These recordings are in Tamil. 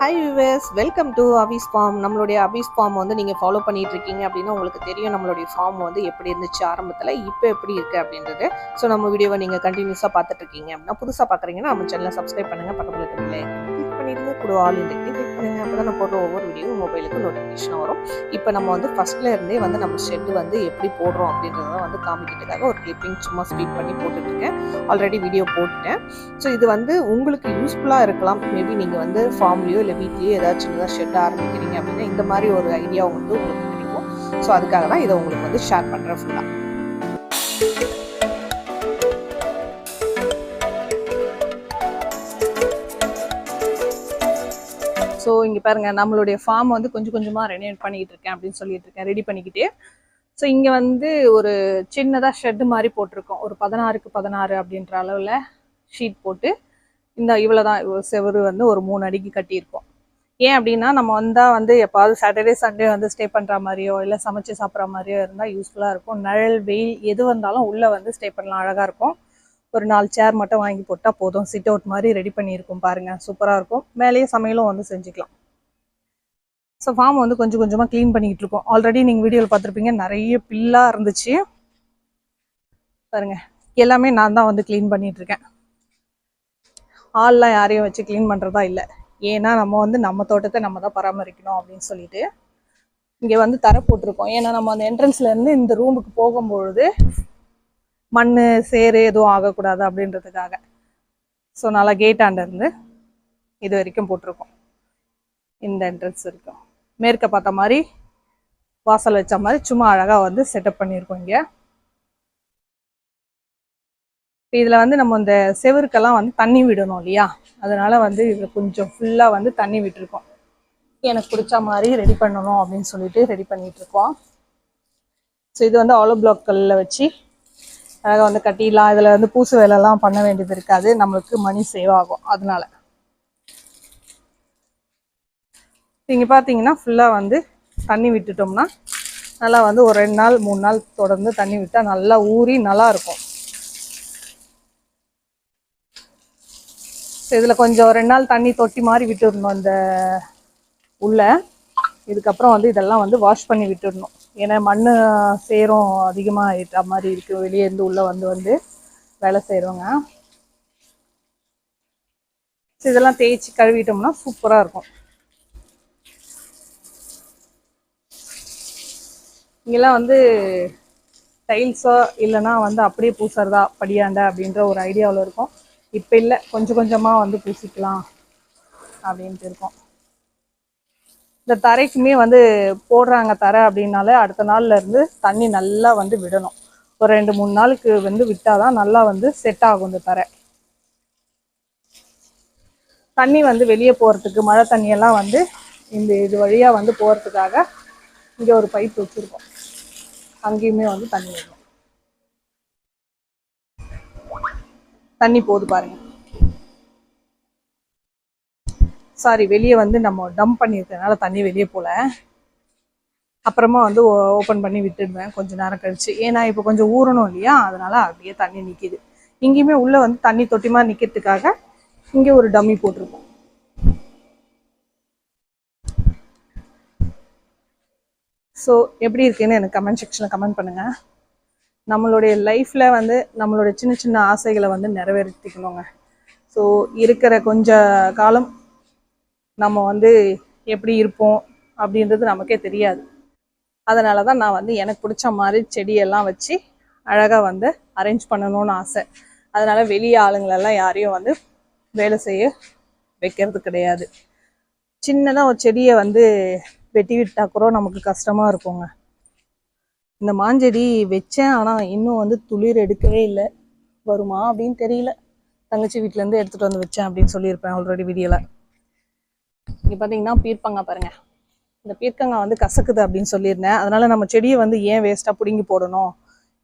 Hi viewers welcome to Abi's farm நம்மளுடைய அபீஸ் ஃபார்ம் வந்து நீங்கள் ஃபாலோ பண்ணிட்டு இருக்கீங்க அப்படின்னா உங்களுக்கு தெரியும் நம்மளுடைய ஃபார்ம் வந்து எப்படி இருந்துச்சு ஆரம்பத்தில் இப்போ எப்படி இருக்குது அப்படின்றது. ஸோ நம்ம வீடியோவை நீங்கள் கண்டினியூஸாக பார்த்துட்டு இருக்கீங்க அப்படின்னா புதுசாக பார்க்குறீங்கன்னா நம்ம சேனலை சப்ஸ்கிரைப் பண்ணுங்க பக்கத்தில் இருக்க கிளிக் பண்ணிடுங்க. கூட ஆல் இந்த கிளிக் அப்போ தான் நான் போடுற ஒவ்வொரு வீடியோ மொபைலுக்கு நோட்டிஃபிகேஷன் வரும். இப்போ நம்ம வந்து ஃபர்ஸ்ட்ல இருந்தே வந்து நம்ம ஷெட் வந்து எப்படி போடுறோம் அப்படின்றத வந்து காமிக்கிறதுக்காக ஒரு கிளிப்பிங் சும்மா ஸ்பீட் பண்ணி போட்டுட்டு இருக்கேன் ஆல்ரெடி வீடியோ போட்டுட்டேன். ஸோ இது வந்து உங்களுக்கு யூஸ்ஃபுல்லாக இருக்கலாம். மேபி நீங்கள் வந்து ஃபார்ம்லேயோ இல்லை வீட்லேயோ ஏதாச்சும் சின்னதாக ஷெட் ஆரம்பிக்கிறீங்க அப்படின்னா இந்த மாதிரி ஒரு ஐடியா வந்து உங்களுக்கு கிடைக்கும். ஸோ அதுக்காக தான் இதை உங்களுக்கு வந்து ஷேர் பண்ணுறேன் ஃபுல்லாக ஸோ இங்கே பாருங்க நம்மளுடைய ஃபார்ம் வந்து கொஞ்சம் கொஞ்சமாக ரெனியூட் பண்ணிக்கிட்டு இருக்கேன் அப்படின்னு சொல்லிட்டு இருக்கேன். ரெடி பண்ணிக்கிட்டே. ஸோ இங்கே வந்து ஒரு சின்னதாக ஷெட் மாதிரி போட்டிருக்கோம். ஒரு பதினாறுக்கு பதினாறு அப்படின்ற அளவில் ஷீட் போட்டு இந்த இவ்வளோ தான் செவரு வந்து ஒரு மூணு அடிக்கு கட்டியிருக்கோம். ஏன் அப்படின்னா நம்ம வந்தால் வந்து எப்பாவது சாட்டர்டே சண்டே வந்து ஸ்டே பண்ணுற மாதிரியோ இல்லை சமைச்சு சாப்பிட்ற மாதிரியோ இருந்தால் யூஸ்ஃபுல்லாக இருக்கும். நிழல் வெயில் எது வந்தாலும் உள்ளே வந்து ஸ்டே பண்ணலாம். அழகாக இருக்கும். ஒரு நாலு சேர் மட்டும் வாங்கி போட்டால் போதும். சிட் அவுட் மாதிரி ரெடி பண்ணியிருக்கும் பாருங்கள் சூப்பராக இருக்கும். மேலேயே சமையலும் வந்து செஞ்சுக்கலாம். ஸோ ஃபார்ம் வந்து கொஞ்சம் கொஞ்சமாக க்ளீன் பண்ணிக்கிட்டு இருக்கோம். ஆல்ரெடி நீங்கள் வீடியோவில் பார்த்துருப்பீங்க. நிறைய பில்லாக இருந்துச்சு. பாருங்க. எல்லாமே நான் தான் வந்து க்ளீன் பண்ணிட்டு இருக்கேன். ஆள்லாம் யாரையும் வச்சு க்ளீன் பண்ணுறதா இல்லை. ஏன்னா நம்ம வந்து நம்ம தோட்டத்தை நம்ம தான் பராமரிக்கணும் அப்படின்னு சொல்லிட்டு இங்கே வந்து தர போட்டிருக்கோம். ஏன்னா நம்ம அந்த என்ட்ரன்ஸ்லேருந்து இருந்து இந்த ரூமுக்கு போகும்பொழுது மண் சேறு எதுவும் ஆகக்கூடாது அப்படின்றதுக்காக. ஸோ நல்லா கேட்டாண்டருந்து இது வரைக்கும் போட்டிருக்கோம். இந்த என்ட்ரன்ஸ் வரைக்கும். மேற்க பார்த்த மாதிரி வாசல் வச்ச மாதிரி சும்மா அழகாக வந்து செட்டப் பண்ணியிருக்கோம் இங்கே. இதில் வந்து நம்ம இந்த செவருக்கெல்லாம் வந்து தண்ணி விடணும் இல்லையா? அதனால வந்து இதில் கொஞ்சம் ஃபுல்லாக வந்து தண்ணி விட்டுருக்கோம். எனக்கு பிடிச்ச மாதிரி ரெடி பண்ணணும் அப்படின்னு சொல்லிட்டு ரெடி பண்ணிகிட்ருக்கோம் ஸோ இது வந்து ஆலோ பிளாக் கல்லில் வச்சு அழகாக வந்து கட்டிடலாம். இதில் வந்து பூசு வேலைலாம் பண்ண வேண்டியது இருக்காது. நம்மளுக்கு மணி சேவ் ஆகும். அதனால. இங்கே பார்த்தீங்கன்னா ஃபுல்லாக வந்து தண்ணி விட்டுட்டோம்னா நல்லா வந்து ஒரு ரெண்டு நாள் மூணு நாள் தொடர்ந்து தண்ணி விட்டால் நல்லா ஊறி நல்லா இருக்கும். இதில் கொஞ்சம் ரெண்டு நாள் தண்ணி தொட்டி மாதிரி விட்டுடணும் இந்த உள்ள. இதுக்கப்புறம் வந்து இதெல்லாம் வந்து வாஷ் பண்ணி விட்டுடணும். ஏன்னா மண் சேரும் அதிகமாக ஆகிட்ட மாதிரி இருக்குது வெளியே இருந்து உள்ளே வந்து வந்து வேலை செய்கிறவங்க இதெல்லாம் தேய்ச்சி கழுவிட்டோம்னா சூப்பராக இருக்கும். இங்கெல்லாம் வந்து டைல்ஸோ இல்லைன்னா வந்து அப்படியே பூசுறதா படியாண்ட அப்படின்ற ஒரு ஐடியாவில் இருக்கும். இப்போ இல்லை கொஞ்சம் கொஞ்சமாக வந்து பூசிக்கலாம் அப்படின்ட்டு இருக்கோம். இந்த தரைக்குமே வந்து போடுறாங்க தரை அப்படின்னாலே அடுத்த நாள்ல இருந்து தண்ணி நல்லா வந்து விடணும். ஒரு ரெண்டு மூணு நாளுக்கு வந்து விட்டாதான் நல்லா வந்து செட் ஆகும் இந்த தரை. தண்ணி வந்து வெளியே போகிறதுக்கு மழை தண்ணியெல்லாம் வந்து இந்த இது வழியாக வந்து போகிறதுக்காக இங்கே ஒரு பைப் வச்சுருக்கோம். அங்கேயுமே வந்து தண்ணி வரும் தண்ணி போகுது பாருங்கள் சாரி வெளியே வந்து நம்ம டம்ப் பண்ணியிருக்கனால தண்ணி வெளியே போகல அப்புறமா வந்து ஓப்பன் பண்ணி விட்டுடுவேன். கொஞ்ச நேரம் கழிச்சு. ஏன்னா இப்போ கொஞ்சம் ஊறணும் இல்லையா? அதனால அப்படியே தண்ணி நிற்கிது இங்கேயுமே உள்ளே வந்து தண்ணி தொட்டிமா நிற்கிறதுக்காக இங்கே ஒரு டம்மி போட்டிருக்கோம். ஸோ எப்படி இருக்குன்னு எனக்கு கமெண்ட் செக்ஷனில் கமெண்ட் பண்ணுங்கள் நம்மளுடைய லைஃப்பில் வந்து நம்மளுடைய சின்ன சின்ன ஆசைகளை வந்து நிறைவேற்றிக்கணுங்க. ஸோ இருக்கிற கொஞ்ச காலம் நம்ம வந்து எப்படி இருப்போம் அப்படின்றது நமக்கே தெரியாது. அதனால தான் நான் வந்து எனக்கு பிடிச்ச மாதிரி செடியெல்லாம் வச்சு அழகாக வந்து அரேஞ்ச் பண்ணணும்னு ஆசை. அதனால் வெளியே ஆளுங்களெல்லாம் யாரையும் வந்து வேலை செய்ய வைக்கிறது கிடையாது. சின்னதாக ஒரு செடியை வந்து வெட்டி விட்டா கூட நமக்கு கஷ்டமாக இருக்குங்க. இந்த மாஞ்செடி வச்சேன் ஆனால் இன்னும் வந்து துளிர் எடுக்கவே இல்லை. வருமா அப்படின்னு தெரியல. தங்கச்சி வீட்டிலேருந்து எடுத்துகிட்டு வந்து வச்சேன் அப்படின்னு சொல்லியிருப்பேன் ஆல்ரெடி வீடியோவில் இங்கே பார்த்தீங்கன்னா பீர்ப்பங்காய் பாருங்க. இந்த பீர்க்கங்காய் வந்து கசக்குது அப்படின்னு சொல்லியிருந்தேன். அதனால நம்ம செடியை வந்து ஏன் வேஸ்ட்டாக பிடுங்கி போடணும்?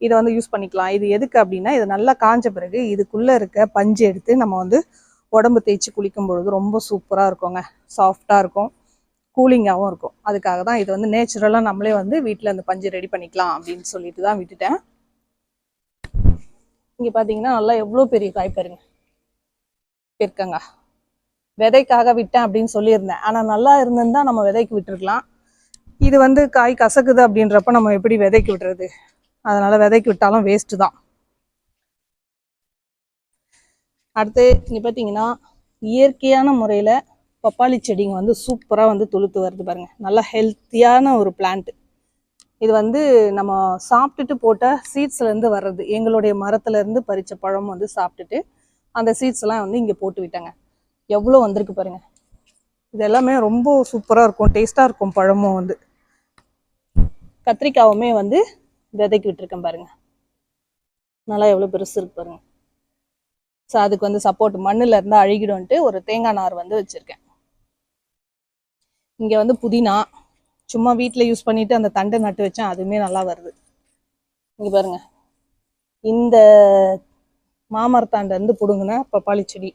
இதை வந்து யூஸ் பண்ணிக்கலாம். இது எதுக்கு அப்படின்னா இது நல்லா காஞ்ச பிறகு இதுக்குள்ளே இருக்க பஞ்சு எடுத்து நம்ம வந்து உடம்பு தேய்ச்சி குளிக்கும் பொழுது ரொம்ப சூப்பராக இருக்குங்க. சாஃப்டாக இருக்கும். கூலிங்காகவும் இருக்கும். அதுக்காக தான் இது வந்து நேச்சுரலாக நம்மளே வந்து வீட்டில் அந்த பஞ்சு ரெடி பண்ணிக்கலாம் அப்படின்னு சொல்லிட்டு தான் விட்டுட்டேன். இங்கே பார்த்தீங்கன்னா நல்லா எவ்வளோ பெரிய காய் பாருங்க. பெருக்கங்காய் விதைக்காக விட்டேன் அப்படின்னு சொல்லியிருந்தேன். ஆனால் நல்லா இருந்திருந்தா நம்ம விதைக்கு விட்டுருக்கலாம். இது வந்து காய் கசக்குது அப்படின்றப்ப நம்ம எப்படி விதைக்கு விடுறது? அதனால் விதைக்கு விட்டாலும் வேஸ்ட்டு தான். அடுத்து இங்கே பார்த்தீங்கன்னா இயற்கையான முறையில் பப்பாளி செடிங்க வந்து சூப்பராக வந்து துளுத்து வருது பாருங்கள் நல்லா ஹெல்த்தியான ஒரு பிளான்ட்டு இது வந்து நம்ம சாப்பிட்டுட்டு போட்ட சீட்ஸ்லேருந்து வர்றது. எங்களுடைய மரத்துலேருந்து பறித்த பழம் வந்து சாப்பிட்டுட்டு அந்த சீட்ஸ்லாம் வந்து இங்கே போட்டு விட்டாங்க. எவ்வளோ வந்திருக்கு பாருங்க. இது எல்லாமே ரொம்ப சூப்பராக இருக்கும். டேஸ்ட்டாக இருக்கும் பழமும் வந்து. கத்திரிக்காவுமே வந்து விதைக்கு விட்டுருக்கேன் பாருங்க. நல்லா எவ்வளோ பெருசு இருக்கு பாருங்க. ஸோ அதுக்கு வந்து சப்போர்ட் மண்ணில் இருந்தால் அழுகிடும்ன்ட்டு ஒரு தேங்காய் நார் வந்து வச்சுருக்கேன். இங்கே வந்து புதினா. சும்மா வீட்டில் யூஸ் பண்ணிவிட்டு அந்த தண்டை நட்டு வச்சேன். அதுவுமே நல்லா வருது. இங்கே பாருங்க. இந்த மாமரத்தாண்ட இருந்து பிடுங்கின பப்பாளி செடி.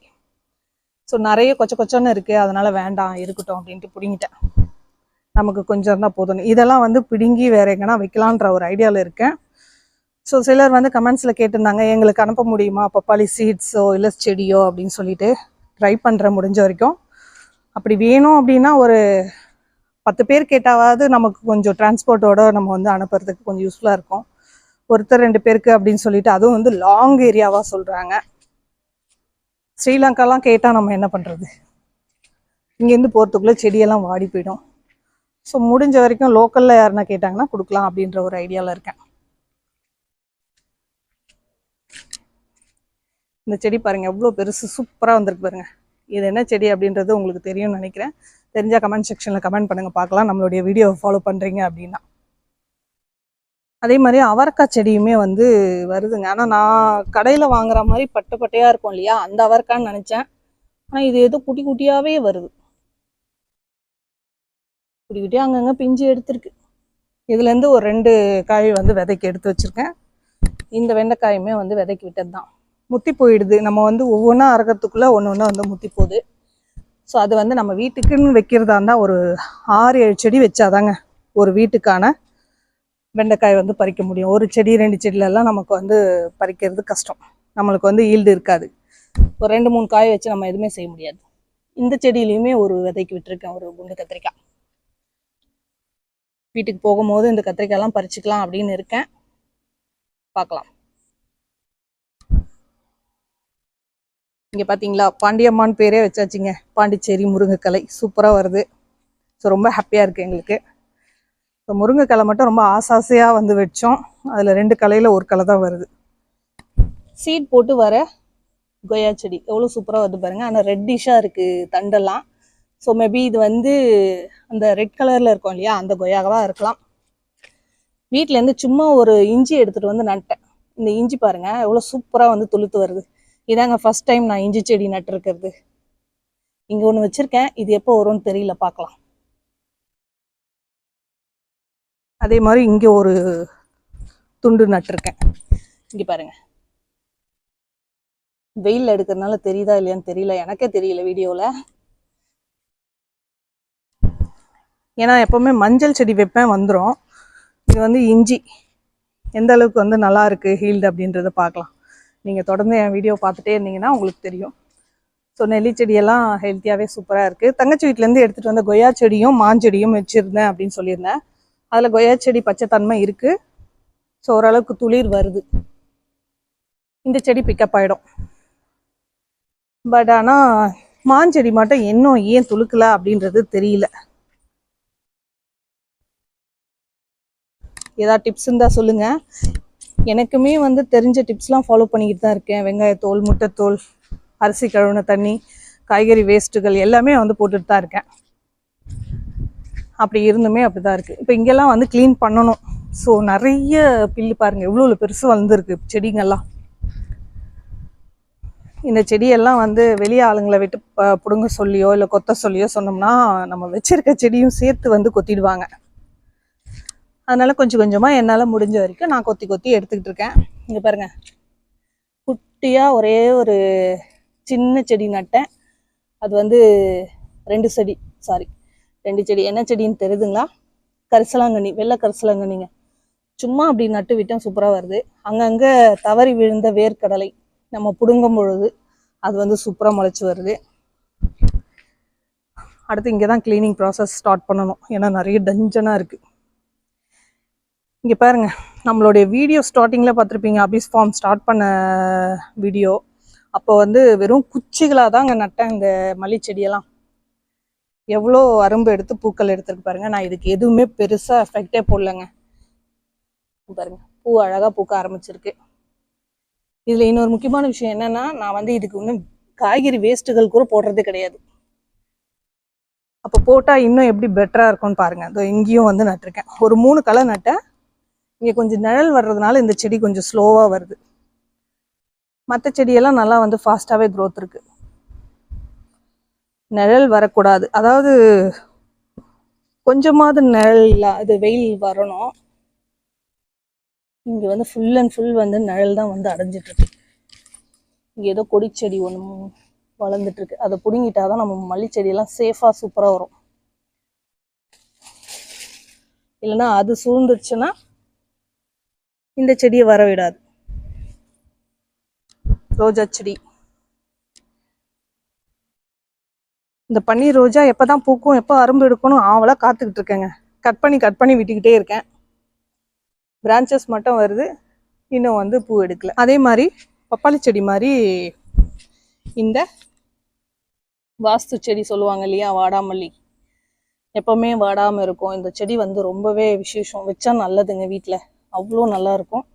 ஸோ நிறைய கொச்ச கொச்சன்னு இருக்குது அதனால் வேண்டாம் இருக்கட்டும் அப்படின்ட்டு பிடிங்கிட்டேன். நமக்கு கொஞ்சம் இருந்தால் போதும் இதெல்லாம் வந்து பிடுங்கி வேற எங்கன்னா வைக்கலான்ற ஒரு ஐடியாவில் இருக்கேன். ஸோ சிலர் வந்து கமெண்ட்ஸில் கேட்டிருந்தாங்க எங்களுக்கு அனுப்ப முடியுமா? பப்பாளி சீட்ஸோ இல்லை செடியோ? அப்படின்னு சொல்லிட்டு ட்ரை பண்ணுற முடிஞ்ச வரைக்கும். அப்படி வேணும் அப்படின்னா ஒரு பத்து பேர் கேட்டாவது நமக்கு கொஞ்சம் டிரான்ஸ்போர்ட்டோட நம்ம வந்து அனுப்புறதுக்கு கொஞ்சம் யூஸ்ஃபுல்லாக இருக்கும். ஒருத்தர் ரெண்டு பேருக்கு அப்படின்னு சொல்லிட்டு அதுவும் வந்து லாங் ஏரியாவாக சொல்கிறாங்க ஸ்ரீலங்காலாம் கேட்டால் நம்ம என்ன பண்ணுறது இங்கேருந்து போகிறதுக்குள்ளே செடியெல்லாம் வாடி போயிடும். ஸோ முடிஞ்ச வரைக்கும் லோக்கலில் யாருன்னா கேட்டாங்கன்னா கொடுக்கலாம் அப்படின்ற ஒரு ஐடியாவில் இருக்கேன். இந்த செடி பாருங்கள் எவ்வளோ பெருசு சூப்பராக வந்திருக்கு பாருங்கள் இது என்ன செடி அப்படின்றது உங்களுக்கு தெரியும்னு நினைக்கிறேன். தெரிஞ்சால் கமெண்ட் செக்ஷனில் கமெண்ட் பண்ணுங்கள் பார்க்கலாம். நம்மளுடைய வீடியோ ஃபாலோ பண்ணுறீங்க அப்படின்னா. அதே மாதிரி அவரைக்காய் செடியுமே வந்து வருதுங்க. ஆனால் நான் கடையில் வாங்குற மாதிரி பட்டு பட்டையாக இருக்கும் இல்லையா? அந்த அவரைக்கான்னு நினச்சேன். ஆனால் இது ஏதோ குட்டி குட்டியாகவே வருது. குட்டி குட்டியாக அங்கங்கே பிஞ்சு எடுத்திருக்கு. இதுலேருந்து ஒரு ரெண்டு காய் வந்து விதைக்கு எடுத்து வச்சுருக்கேன். இந்த வெண்டைக்காயுமே வந்து விதைக்கு விட்டது தான் முத்தி போயிடுது. நம்ம வந்து ஒவ்வொன்றா அறக்கிறதுக்குள்ளே ஒன்று ஒன்று வந்து முத்தி போகுது. ஸோ அது வந்து நம்ம வீட்டுக்குன்னு வைக்கிறதா இருந்தால் ஒரு ஆறு ஏழு செடி வச்சாதாங்க ஒரு வீட்டுக்கான வெண்டைக்காய் வந்து பறிக்க முடியும். ஒரு செடி ரெண்டு செடியிலலாம் நமக்கு வந்து பறிக்கிறது கஷ்டம். நம்மளுக்கு வந்து ஈல்டு இருக்காது. ஒரு ரெண்டு மூணு காய் வச்சு நம்ம எதுவுமே செய்ய முடியாது. இந்த செடியிலையுமே ஒரு விதைக்கு விட்டுருக்கேன். ஒரு குண்டு கத்திரிக்காய். வீட்டுக்கு போகும்போது இந்த கத்திரிக்காயெல்லாம் பறிச்சுக்கலாம் அப்படின்னு இருக்கேன். பார்க்கலாம். இங்கே பார்த்தீங்களா பாண்டியம்மான் பேரே வச்சாச்சுங்க. பாண்டிச்சேரி முருங்கைக்கலை. சூப்பராக வருது. ஸோ ரொம்ப ஹாப்பியாக இருக்குது எங்களுக்கு. இப்போ முருங்கைக்கலை மட்டும் ரொம்ப ஆசாசையாக வந்து வச்சோம். அதில் ரெண்டு கலையில் ஒரு கலை தான் வருது. சீட் போட்டு வர கொய்யா செடி எவ்வளோ சூப்பராக வருது பாருங்கள் ஆனால் ரெட்டிஷாக இருக்குது தண்டெல்லாம். ஸோ மேபி இது வந்து அந்த ரெட் கலரில் இருக்கும் இல்லையா? அந்த கொய்யாவாக இருக்கலாம். வீட்டிலேருந்து சும்மா ஒரு இஞ்சி எடுத்துகிட்டு வந்து நட்டேன். இந்த இஞ்சி பாருங்க எவ்வளோ சூப்பராக வந்து துளுத்து வருது. இதாங்க ஃபஸ்ட் டைம் நான் இஞ்சி செடி நட்டுருக்கிறது. இங்கே ஒன்று வச்சுருக்கேன். இது எப்போ வரும்னு தெரியல பார்க்கலாம். அதே மாதிரி இங்கே ஒரு துண்டு நட்டிருக்கேன். இங்கே பாருங்க. வெயில் எடுக்கிறதுனால தெரியுதா இல்லையான்னு தெரியல. எனக்கே தெரியல வீடியோவில் ஏன்னா எப்போவுமே மஞ்சள் செடி வைப்பேன் வந்துடும் இது வந்து இஞ்சி. எந்த அளவுக்கு வந்து நல்லா இருக்குது ஹீல்டு அப்படின்றத பார்க்கலாம். நீங்கள் தொடர்ந்து என் வீடியோ பார்த்துட்டே இருந்தீங்கன்னா உங்களுக்கு தெரியும். ஸோ நெல்லி செடியெல்லாம் ஹெல்த்தியாகவே சூப்பராக இருக்குது தங்கச்சி வீட்டிலேருந்து எடுத்துகிட்டு வந்த கொய்யா செடியும் மாஞ்செடியும் வச்சுருந்தேன் அப்படின்னு சொல்லியிருந்தேன். அதில் கொய்யா செடி பச்சைத்தன்மை இருக்குது ஸோ ஓரளவுக்கு துளிர் வருது. இந்த செடி பிக்கப் ஆகிடும் பட் ஆனால் மாஞ்செடி மட்டும் இன்னும் ஏன் துளுக்கலை அப்படின்றது தெரியல. ஏதாவது டிப்ஸ் இருந்தால் சொல்லுங்கள் எனக்குமே வந்து தெரிஞ்ச டிப்ஸ்லாம் ஃபாலோ பண்ணிக்கிட்டு தான் இருக்கேன். வெங்காயத்தோல் முட்டைத்தோல் அரிசி கழுவுன தண்ணி காய்கறி வேஸ்ட்டுகள் எல்லாமே வந்து போட்டுட்டு தான் இருக்கேன். அப்படி இருந்துமே அப்படி தான் இருக்குது இப்போ இங்கெல்லாம் வந்து க்ளீன் பண்ணணும். ஸோ நிறைய பில்லு பாருங்கள் எவ்வளோ பெருசு வளர்ந்துருக்கு செடிங்கள்லாம் இந்த செடியெல்லாம் வந்து வெளியே ஆளுங்களை விட்டு ப- பிடுங்க சொல்லியோ இல்லை கொத்த சொல்லியோ சொன்னோம்னா நம்ம வச்சிருக்க செடியும் சேர்த்து வந்து கொத்திடுவாங்க. அதனால் கொஞ்சம் கொஞ்சமாக என்னால் முடிஞ்ச வரைக்கும் நான் கொத்தி கொத்தி எடுத்துக்கிட்டு இருக்கேன். இங்கே பாருங்கள் குட்டியாக ஒரே ஒரு சின்ன செடி நட்டேன். அது வந்து ரெண்டு செடி சாரி ரெண்டு செடி என்ன செடின்னு தெரியுதுங்களா? கரிசலாங்கண்ணி வெள்ளை கரிசலாங்கண்ணிங்க. சும்மா அப்படி நட்டு விட்டால் சூப்பராக வருது. அங்கங்கே தவறி விழுந்த வேர்க்கடலை நம்ம பிடுங்கும் பொழுது அது வந்து சூப்பராக முளைச்சி வருது. அடுத்து இங்கே தான் க்ளீனிங் ப்ராசஸ் ஸ்டார்ட் பண்ணணும். ஏன்னா நிறைய டஞ்சனாக இருக்குது இங்கே பாருங்க நம்மளுடைய வீடியோ ஸ்டார்டிங்கில் பார்த்துருப்பீங்க அபிஸ் ஃபார்ம் ஸ்டார்ட் பண்ண வீடியோ அப்போ வந்து வெறும் குச்சிகளாக தான் அங்கே நட்டேன் இந்த மல்லிச்செடியெல்லாம். எவ்வளோ அரும்பு எடுத்து பூக்கள் எடுத்துருக்கு பாருங்கள் நான் இதுக்கு எதுவுமே பெருசாக எஃபெக்டே போடலங்க. பாருங்கள் பூ அழகாக பூக்க ஆரம்பிச்சிருக்கு. இதில் இன்னொரு முக்கியமான விஷயம் என்னென்னா நான் வந்து இதுக்கு இன்னும் காய்கறி வேஸ்ட்டுகள் கூட போடுறதே கிடையாது. அப்போ போட்டால் இன்னும் எப்படி பெட்டராக இருக்கும்னு பாருங்கள் அதோ இங்கேயும் வந்து நட்டிருக்கேன். ஒரு மூணு களை நட்டேன். இங்கே கொஞ்சம் நிழல் வர்றதுனால இந்த செடி கொஞ்சம் ஸ்லோவாக வருது. மற்ற செடியெல்லாம் நல்லா வந்து ஃபாஸ்ட்டாகவே க்ரோத் இருக்குது நிழல் வரக்கூடாது. அதாவது கொஞ்சமாவது நிழல் இல்ல அது வெயில் வரணும். இங்கே வந்து ஃபுல் அண்ட் ஃபுல் வந்து நிழல் தான் வந்து அடைஞ்சிட்டு இருக்கு இங்கே ஏதோ கொடிச்செடி ஒன்று வளர்ந்துட்டு இருக்கு அதை பிடுங்கிட்டாதான் நம்ம மல்லி செடியெல்லாம் சேஃபாக சூப்பராக வரும். இல்லைன்னா அது சூழ்ந்துருச்சுன்னா இந்த செடியை வர விடாது ரோஜா செடி. இந்த பன்னீர் ரோஜா எப்போ தான் பூக்கும் எப்போ அரும்பு எடுக்கணும் ஆவலாக காத்துக்கிட்டு இருக்கேங்க. கட் பண்ணி கட் பண்ணி விட்டுக்கிட்டே இருக்கேன். பிரான்ச்சஸ் மட்டும் வருது. இன்னும் வந்து பூ எடுக்கல. அதே மாதிரி பப்பாளி செடி மாதிரி இந்த வாஸ்து செடி சொல்லுவாங்க இல்லையா? வாடாமல்லி. எப்போவுமே வாடாமல் இருக்கும். இந்த செடி வந்து ரொம்பவே விசேஷம். வச்சா நல்லதுங்க வீட்டில் அவ்வளோ நல்லா இருக்கும்.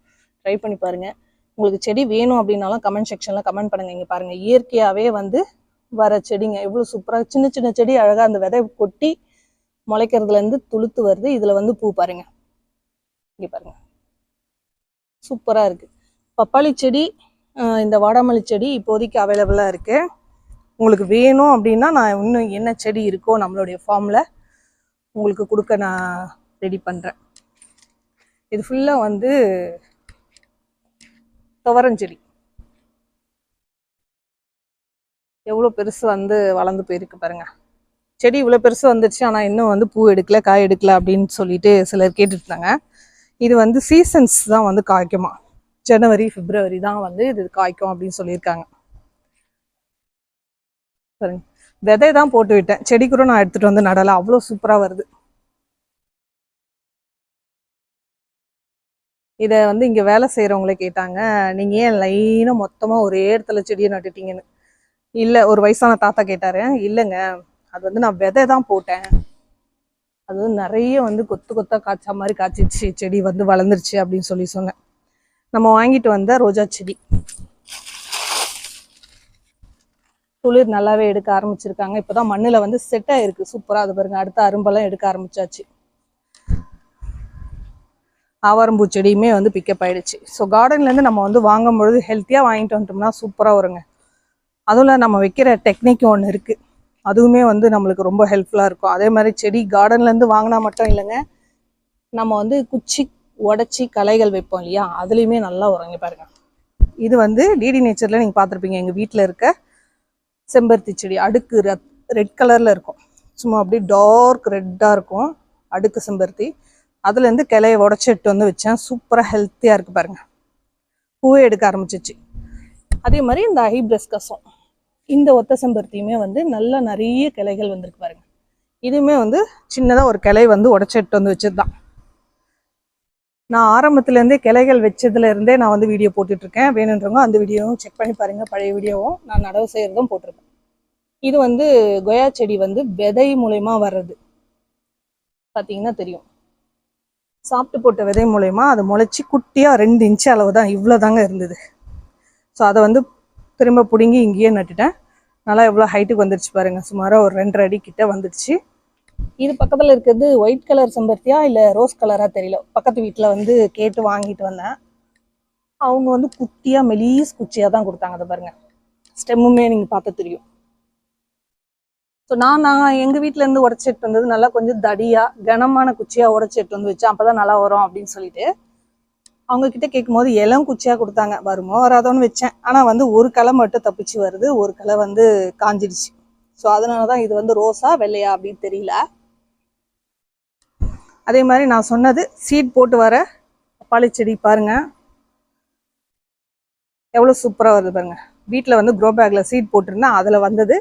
ட்ரை பண்ணி பாருங்கள் உங்களுக்கு செடி வேணும் அப்படின்னாலும் கமெண்ட் செக்ஷனில் கமெண்ட் பண்ணுங்க. இங்கே பாருங்கள் இயற்கையாகவே வந்து வர செடிங்க. எவ்வளோ சூப்பராக சின்ன சின்ன செடி அழகாக அந்த விதை கொட்டி முளைக்கிறதுலேருந்து துளுத்து வருது. இதில் வந்து பூ பாருங்க. இங்கே பாருங்க. சூப்பராக இருக்குது பப்பாளி செடி இந்த வாடாமல்லி செடி இப்போதைக்கு அவைலபிளாக இருக்குது உங்களுக்கு வேணும் அப்படின்னா நான் இன்னும் என்ன செடி இருக்கோ நம்மளுடைய ஃபார்மில் உங்களுக்கு கொடுக்க நான் ரெடி பண்ணுறேன் இது ஃபுல்லாக வந்து துவரஞ்செடி எவ்வளோ பெருசு வந்து வளர்ந்து போயிருக்கு பாருங்கள் செடி இவ்வளோ பெருசு வந்துருச்சு ஆனால் இன்னும் வந்து பூ எடுக்கல காய் எடுக்கல அப்படின்னு சொல்லிட்டு சிலர் கேட்டுருந்தாங்க இது வந்து சீசன்ஸ் தான் வந்து காய்க்குமா? ஜனவரி பிப்ரவரி தான் வந்து இது காய்க்கும் அப்படின்னு சொல்லியிருக்காங்க. பாருங்க. விதை தான் போட்டு விட்டேன். செடி கூட நான் எடுத்துகிட்டு வந்து நடலை. அவ்வளோ சூப்பராக வருது. இதை வந்து இங்கே வேலை செய்கிறவங்களே கேட்டாங்க. நீங்கள் ஏன் லைனாக மொத்தமாக ஒரே இடத்துல செடியை நட்டுட்டீங்கன்னு. இல்லை ஒரு வயசான தாத்தா கேட்டாரு இல்லைங்க அது வந்து நான் விதை தான் போட்டேன். அது வந்து நிறைய வந்து கொத்து கொத்தா காய்ச்சா மாதிரி காய்ச்சிச்சு செடி வந்து வளர்ந்துருச்சு அப்படின்னு சொல்லி சொன்னேன். நம்ம வாங்கிட்டு வந்த ரோஜா செடி. துளிர் நல்லாவே எடுக்க ஆரம்பிச்சிருக்காங்க. இப்போதான் மண்ணில் வந்து செட் ஆயிருக்கு சூப்பராக அது பாருங்க அடுத்த அரும்பெல்லாம் எடுக்க ஆரம்பிச்சாச்சு. ஆவாரம்பூ செடியுமே வந்து பிக்கப் ஆயிடுச்சு. ஸோ கார்டன்லேருந்து நம்ம வந்து வாங்கும் பொழுது ஹெல்த்தியாக வாங்கிட்டு வந்துட்டோம்னா சூப்பராக வருங்க. அதில் நம்ம வைக்கிற டெக்னிக் ஒன்று இருக்குது அதுவுமே வந்து நம்மளுக்கு ரொம்ப ஹெல்ப்ஃபுல்லாக இருக்கும். அதே மாதிரி செடி கார்டன்லேருந்து வாங்கினா மட்டும் இல்லைங்க. நம்ம வந்து குச்சி உடச்சி களைகள் வைப்போம் இல்லையா? அதுலேயுமே நல்லா உறங்கி பாருங்கள் இது வந்து டிடி நேச்சரில் நீங்கள் பார்த்துருப்பீங்க. எங்கள் வீட்டில் இருக்க செம்பருத்தி செடி அடுக்கு ரெட் கலரில் இருக்கும். சும்மா அப்படியே டார்க் ரெட்டாக இருக்கும். அடுக்கு செம்பருத்தி. அதுலேருந்து கிளைய உடச்சி எடுத்து வந்து வச்சேன். சூப்பராக ஹெல்த்தியாக இருக்குது பாருங்கள் பூவே எடுக்க ஆரம்பிச்சிச்சு. அதே மாதிரி இந்த ஹைப்ரஸ் கசம் இந்த ஒத்த செம்பருத்தியுமே வந்து நல்லா நிறைய கிளைகள் வந்திருக்கு பாருங்க. இதுவுமே வந்து சின்னதாக ஒரு கிளை வந்து உடச்சி வந்து வச்சது தான் நான் ஆரம்பத்துலேருந்தே கிளைகள் வச்சதுலேருந்தே நான் வந்து வீடியோ போட்டுட்ருக்கேன். வேணுன்றவங்க அந்த வீடியோவும் செக் பண்ணி பாருங்கள் பழைய வீடியோவும் நான் நடவு செய்கிறதும் போட்டிருக்கேன். இது வந்து கொயா செடி வந்து விதை மூலயமா வர்றது. பார்த்தீங்கன்னா தெரியும். சாப்பிட்டு போட்ட விதை மூலயமா அது முளைச்சி குட்டியாக ரெண்டு இன்ச்சு அளவு தான் இவ்வளோ தாங்க இருந்தது. ஸோ அதை வந்து திரும்ப பிடுங்கி இங்கேயே நட்டுட்டேன். நல்லா எவ்வளோ ஹைட்டுக்கு வந்துருச்சு பாருங்க. சுமாராக ஒரு ரெண்டரை அடி கிட்ட வந்துடுச்சு இது பக்கத்தில் இருக்கிறது ஒயிட் கலர் செம்பருத்தியா இல்லை ரோஸ் கலராக தெரியல. பக்கத்து வீட்டில் வந்து கேட்டு வாங்கிட்டு வந்தேன். அவங்க வந்து குட்டியாக மெலீஸ் குச்சியாக தான் கொடுத்தாங்க. அதை பாருங்கள் ஸ்டெம்முமே நீங்கள் பார்த்து தெரியும். ஸோ நான் நான் எங்கள் வீட்டிலேருந்து உடச்சி வந்தது நல்லா கொஞ்சம் தடியாக கனமான குச்சியாக உடச்சிட்டு வந்து வச்சேன் அப்போ தான் நல்லா வரும் அப்படின்னு சொல்லிட்டு அவங்க கிட்ட கேட்கும்போது இளம் குச்சியாக கொடுத்தாங்க. வருமோ வராதோன்னு வச்சேன். ஆனால் வந்து ஒரு களை மட்டும் தப்பிச்சு வருது. ஒரு களை வந்து காஞ்சிடுச்சு. ஸோ அதனால தான் இது வந்து ரோஸா வெள்ளையா அப்படின்னு தெரியல. அதே மாதிரி நான் சொன்னது சீட் போட்டு வர பப்பாளி செடி பாருங்கள் எவ்வளோ சூப்பராக வருது பாருங்க. வீட்டில் வந்து க்ரோ பேக்கில் சீட் போட்டிருந்தேன் அதில் வந்தது.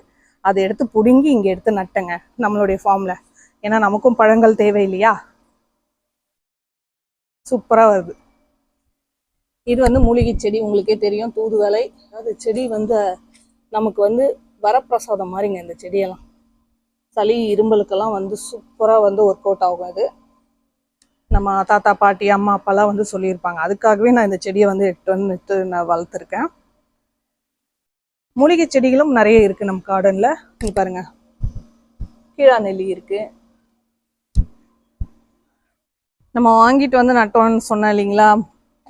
அதை எடுத்து பிடுங்கி இங்கே எடுத்து நட்டுங்க நம்மளுடைய ஃபார்மில் ஏன்னா நமக்கும் பழங்கள் தேவை இல்லையா சூப்பராக வருது. இது வந்து மூலிகை செடி உங்களுக்கே தெரியும். தூதுவளை அதாவது செடி வந்து நமக்கு வந்து வரப்பிரசாதம் மாதிரிங்க இந்த செடியெல்லாம். சளி இரும்பலுக்கெல்லாம் வந்து சூப்பராக வந்து ஒர்க் அவுட் ஆகும் இது நம்ம தாத்தா பாட்டி அம்மா அப்பாலாம் வந்து சொல்லியிருப்பாங்க. அதுக்காகவே நான் இந்த செடியை வந்து எட்டு வந்து எடுத்து நான் வளர்த்துருக்கேன். மூலிகை செடிகளும் நிறைய இருக்குது நம்ம கார்டனில் நீ பாருங்க. கீழா நெல்லி இருக்கு. நம்ம வாங்கிட்டு வந்து நட்டோம்னு சொன்னேன் இல்லைங்களா?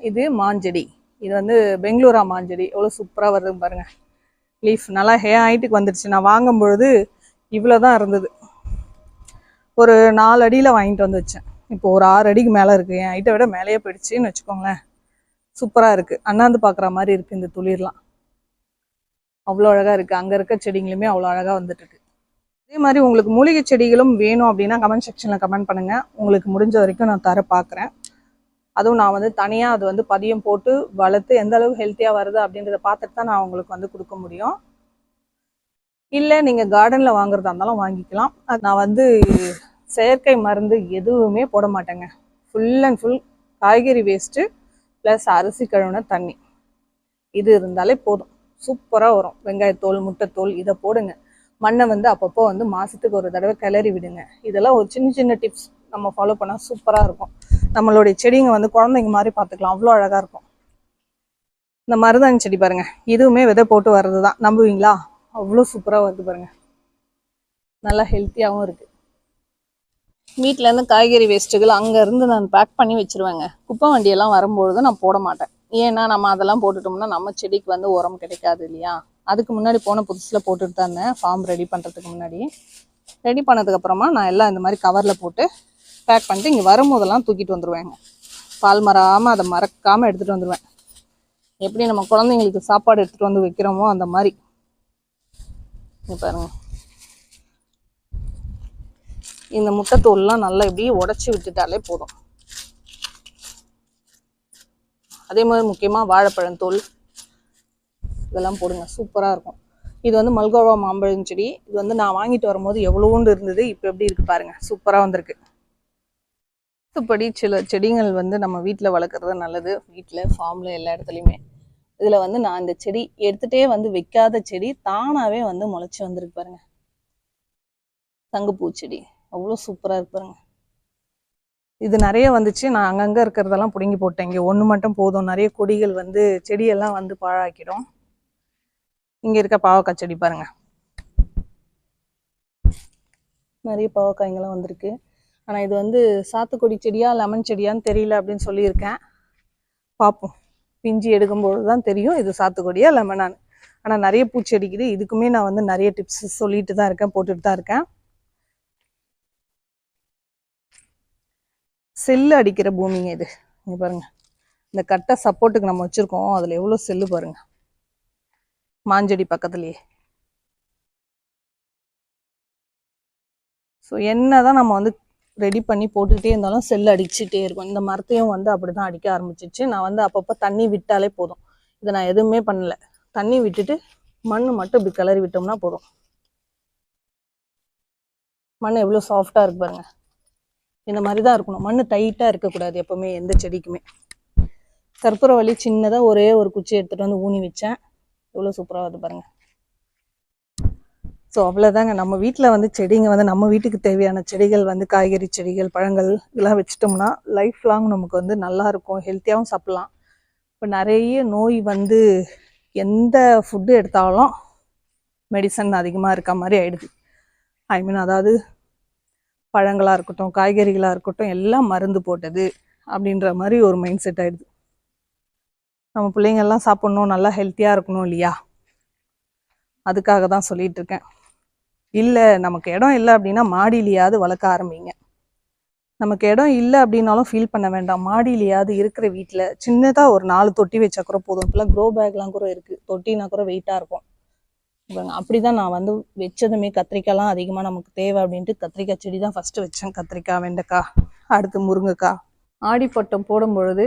இது மாஞ்செடி. இது வந்து பெங்களூரா மாஞ்செடி. எவ்வளோ சூப்பராக வருது பாருங்கள் லீஃப் நல்லா ஹே ஹைட்டுக்கு வந்துடுச்சு நான் வாங்கும் பொழுது இவ்வளோ தான் இருந்தது. ஒரு நாலு அடியில் வாங்கிட்டு வந்து வச்சேன். இப்போ ஒரு ஆறு அடிக்கு மேலே இருக்குது என் ஹைட்டை விட மேலேயே போயிடுச்சுன்னு வச்சுக்கோங்களேன். சூப்பராக இருக்குது அண்ணாந்து பார்க்குற மாதிரி இருக்குது இந்த துளிர்லாம். அவ்வளோ அழகாக இருக்குது அங்கே இருக்க செடிங்களுமே அவ்வளோ அழகாக வந்துட்டுருக்கு. அதே மாதிரி உங்களுக்கு மூலிகை செடிகளும் வேணும் அப்படின்னா கமெண்ட் செக்ஷனில் கமெண்ட் பண்ணுங்கள் உங்களுக்கு முடிஞ்ச வரைக்கும் நான் தர பார்க்குறேன் அதுவும் நான் வந்து தனியாக அது வந்து பதியம் போட்டு வளர்த்து எந்த அளவுக்கு ஹெல்த்தியாக வருது அப்படின்றத பார்த்துட்டு தான் நான் உங்களுக்கு வந்து கொடுக்க முடியும். இல்லை நீங்கள் கார்டனில் வாங்குறதா இருந்தாலும் வாங்கிக்கலாம். அது நான் வந்து செயற்கை மருந்து எதுவுமே போட மாட்டேங்க. ஃபுல் அண்ட் ஃபுல் காய்கறி வேஸ்ட்டு ப்ளஸ் அரிசி கழுவுன தண்ணி. இது இருந்தாலே போதும். சூப்பராக வரும். வெங்காயத்தோல் முட்டைத்தோல் இதை போடுங்க. மண்ணை வந்து அப்பப்போ வந்து மாதத்துக்கு ஒரு தடவை கிளறி விடுங்க. இதெல்லாம் ஒரு சின்ன சின்ன டிப்ஸ் நம்ம ஃபாலோ பண்ணால் சூப்பராக இருக்கும். நம்மளுடைய செடிங்க வந்து குழந்தைங்க மாதிரி பார்த்துக்கலாம். அவ்வளோ அழகாக இருக்கும். இந்த மருதாணி செடி பாருங்கள் இதுவுமே விதை போட்டு வர்றது தான் நம்புவீங்களா? அவ்வளோ சூப்பராக வருது பாருங்கள் நல்லா ஹெல்த்தியாகவும் இருக்குது வீட்டிலேருந்து காய்கறி வேஸ்ட்டுகள் அங்கேருந்து நான் பேக் பண்ணி வச்சிருவேங்க. குப்பை வண்டியெல்லாம் வரும்பொழுது நான் போட மாட்டேன். ஏன்னா நம்ம அதெல்லாம் போட்டுட்டோம்னா நம்ம செடிக்கு வந்து உரம் கிடைக்காது இல்லையா? அதுக்கு முன்னாடி போன புதுசில் போட்டுட்டு தான் இருந்தேன். ஃபார்ம் ரெடி பண்ணுறதுக்கு முன்னாடி. ரெடி பண்ணதுக்கப்புறமா நான் எல்லாம் இந்த மாதிரி கவரில் போட்டு பேக் பண்ணிட்டு இங்கே வரும்போதெல்லாம் தூக்கிட்டு வந்துடுவேங்க பால் மறாமல் அதை மறக்காமல் எடுத்துகிட்டு வந்துடுவேன் எப்படி நம்ம குழந்தைங்களுக்கு சாப்பாடு எடுத்துகிட்டு வந்து வைக்கிறோமோ அந்த மாதிரி. இங்கே பாருங்க. இந்த முட்டைத்தோல்லாம் நல்லா இப்படி உடச்சி விட்டுட்டாலே போதும். அதே மாதிரி முக்கியமாக வாழைப்பழம் தோல் இதெல்லாம் போடுங்க. சூப்பராக இருக்கும். இது வந்து மல்கோவா மாம்பழம் செடி. இது வந்து நான் வாங்கிட்டு வரும்போது எவ்வளோண்டு இருந்தது இப்போ எப்படி இருக்குது பாருங்கள் சூப்பராக வந்திருக்கு. மற்றபடி சில செடிகள் வந்து நம்ம வீட்டில் வளர்க்குறது நல்லது. வீட்டில் ஃபார்மில் எல்லா இடத்துலையுமே. இதில் வந்து நான் இந்த செடி எடுத்துகிட்டே வந்து வைக்காத செடி தானாகவே வந்து முளைச்சி வந்திருக்கு பாருங்க. தங்குப்பூ செடி. அவ்வளோ சூப்பராக இருக்கு பாருங்க. இது நிறைய வந்துச்சு. நான் அங்கங்கே இருக்கிறதெல்லாம் பிடுங்கி போட்டேன். இங்கே ஒன்று மட்டும் போதும். நிறைய கொடிகள் வந்து செடியெல்லாம் வந்து பாழாக்கிடும். இங்கே இருக்க பாவக்காய் செடி பாருங்கள் நிறைய பாவக்காய்ங்கெல்லாம் வந்திருக்கு. ஆனால் இது வந்து சாத்துக்குடி செடியா லெமன் செடியான்னு தெரியல அப்படின்னு சொல்லியிருக்கேன். பார்ப்போம் பிஞ்சு எடுக்கும்போது தான் தெரியும் இது சாத்துக்குடியா லெமனான்னு ஆனால் நிறைய பூச்சி அடிக்குது இதுக்குமே நான் வந்து நிறைய டிப்ஸ் சொல்லிட்டு தான் இருக்கேன் போட்டுட்டு தான் இருக்கேன். செல்லு அடிக்கிற பூமிங்க இது. இங்கே பாருங்கள் இந்த கட்டை சப்போர்ட்டுக்கு நம்ம வச்சுருக்கோம். அதில் எவ்வளோ செல்லு பாருங்க. மாஞ்செடி பக்கத்துலேயே. ஸோ என்ன தான் நம்ம வந்து ரெடி பண்ணி போட்டுக்கிட்டே இருந்தாலும் செல் அடிச்சுட்டே இருக்கும். இந்த மரத்தையும் வந்து அப்படிதான் அடிக்க ஆரம்பிச்சிச்சு. நான் வந்து அப்பப்போ தண்ணி விட்டாலே போதும். இதை நான் எதுவுமே பண்ணலை. தண்ணி விட்டுட்டு மண் மட்டும் இப்படி கிளறி விட்டோம்னா போதும். மண் எவ்வளோ சாஃப்டாக இருக்கு பாருங்க. இந்த மாதிரி தான் இருக்கணும் மண் டைட்டாக இருக்கக்கூடாது எப்போவுமே எந்த செடிக்குமே. கற்பூரவள்ளி சின்னதாக ஒரே ஒரு குச்சி எடுத்துகிட்டு வந்து ஊனி வச்சேன். எவ்வளோ சூப்பராக வருது பாருங்கள் ஸோ அவ்வளோதாங்க நம்ம வீட்டில் வந்து செடிங்க வந்து நம்ம வீட்டுக்கு தேவையான செடிகள் வந்து காய்கறி செடிகள் பழங்கள் இதெல்லாம் வச்சிட்டோம்னா லைஃப் லாங் நமக்கு வந்து நல்லாயிருக்கும் ஹெல்த்தியாகவும் சாப்பிட்லாம். இப்போ நிறைய நோய் வந்து எந்த ஃபுட்டு எடுத்தாலும் மெடிசன் அதிகமாக இருக்க மாதிரி ஆயிடுது. ஐ மீன் அதாவது பழங்களாக இருக்கட்டும் காய்கறிகளாக இருக்கட்டும் எல்லாம் மருந்து போட்டது அப்படின்ற மாதிரி ஒரு மைண்ட் செட் ஆயிடுது. நம்ம பிள்ளைங்கள்லாம் சாப்பிட்ணும் நல்லா ஹெல்த்தியாக இருக்கணும் இல்லையா? அதுக்காக தான் சொல்லிகிட்ருக்கேன் இருக்கேன். இல்லை நமக்கு இடம் இல்லை அப்படின்னா மாடியிலையாவது வளர்க்க ஆரம்பிங்க. நமக்கு இடம் இல்லை அப்படின்னாலும் ஃபீல் பண்ண வேண்டாம். மாடியிலையாவது இருக்கிற வீட்டில் சின்னதாக ஒரு நாலு தொட்டி வச்சா கூட போதும். இப்போலாம் க்ரோ பேக்லாம் கூட இருக்குது தொட்டினா கூட வெயிட்டாக இருக்கும். அப்படி தான் நான் வந்து வச்சதுமே கத்திரிக்காய்லாம் அதிகமாக நமக்கு தேவை அப்படின்ட்டு கத்திரிக்காய் செடி தான் ஃபஸ்ட்டு வச்சேன். கத்திரிக்காய் வெண்டைக்காய் அடுத்து முருங்கைக்காய். ஆடிப்பட்டம் போடும் பொழுது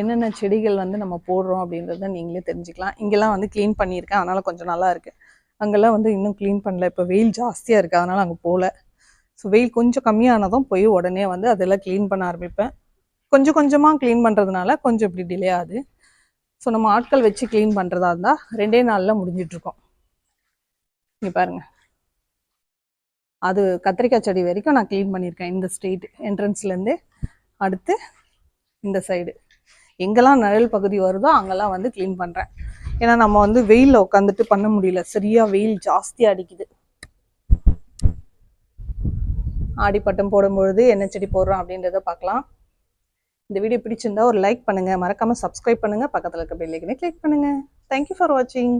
என்னென்ன செடிகள் வந்து நம்ம போடுறோம் அப்படின்றத நீங்களே தெரிஞ்சுக்கலாம். இங்கெல்லாம் வந்து க்ளீன் பண்ணியிருக்கேன். அதனால் கொஞ்சம் நல்லா இருக்குது அங்கெல்லாம் வந்து இன்னும் க்ளீன் பண்ணல. இப்போ வெயில் ஜாஸ்தியாக இருக்குது அதனால் அங்கே போகல ஸோ வெயில் கொஞ்சம் கம்மியானதும் போய் உடனே வந்து அதெல்லாம் க்ளீன் பண்ண ஆரம்பிப்பேன். கொஞ்சம் கொஞ்சமாக க்ளீன் பண்ணுறதுனால கொஞ்சம் இப்படி டிலே ஆகுது. ஸோ நம்ம ஆட்கள் வச்சு க்ளீன் பண்ணுறதா இருந்தால் ரெண்டே நாளில் முடிஞ்சிட்ருக்கோம். இங்கே பாருங்க. அது கத்திரிக்காய் செடி வரைக்கும் நான் க்ளீன் பண்ணியிருக்கேன். இந்த ஸ்ட்ரீட் என்ட்ரன்ஸ்லேருந்து அடுத்து இந்த சைடு எங்கெல்லாம் நிழல் பகுதி வருதோ அங்கெல்லாம் வந்து க்ளீன் பண்ணுறேன் ஏன்னா நம்ம வந்து வெயிலில் உட்காந்துட்டு பண்ண முடியல. சரியாக வெயில் ஜாஸ்தியாக அடிக்குது. ஆடிப்பட்டம் போடும்பொழுது என்ன செடி போடுறோம் அப்படின்றத பார்க்கலாம். இந்த வீடியோ பிடிச்சிருந்தா ஒரு லைக் பண்ணுங்கள் மறக்காமல் சப்ஸ்கிரைப் பண்ணுங்க. பக்கத்தில் இருக்க பெல் கிளிக் பண்ணுங்கள் தேங்க்யூ ஃபார் வாட்சிங்